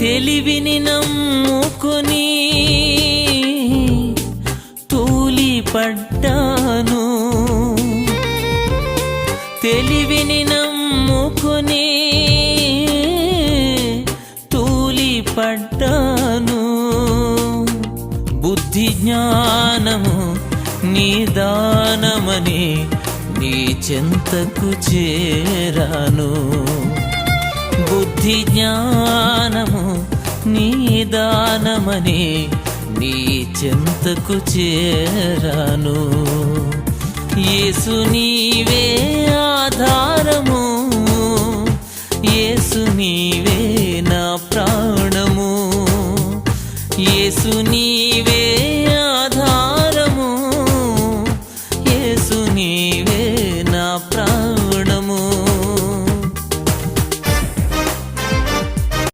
తెలివిని నమ్ముకుని తూలి పడ్డాను. తెలివిని నమ్ముకుని తూలి పడ్డాను. బుద్ధి జ్ఞానము నిదానమని నీ చెంతకు చేరాను. బుద్ధి జ్ఞాన దానమని నీ చెంతకు చేరాను. యేసు నీవే ఆధారము. యేసు నీవే నా ప్రాణము. యేసు నీవే ఆధారము. యేసు నీవే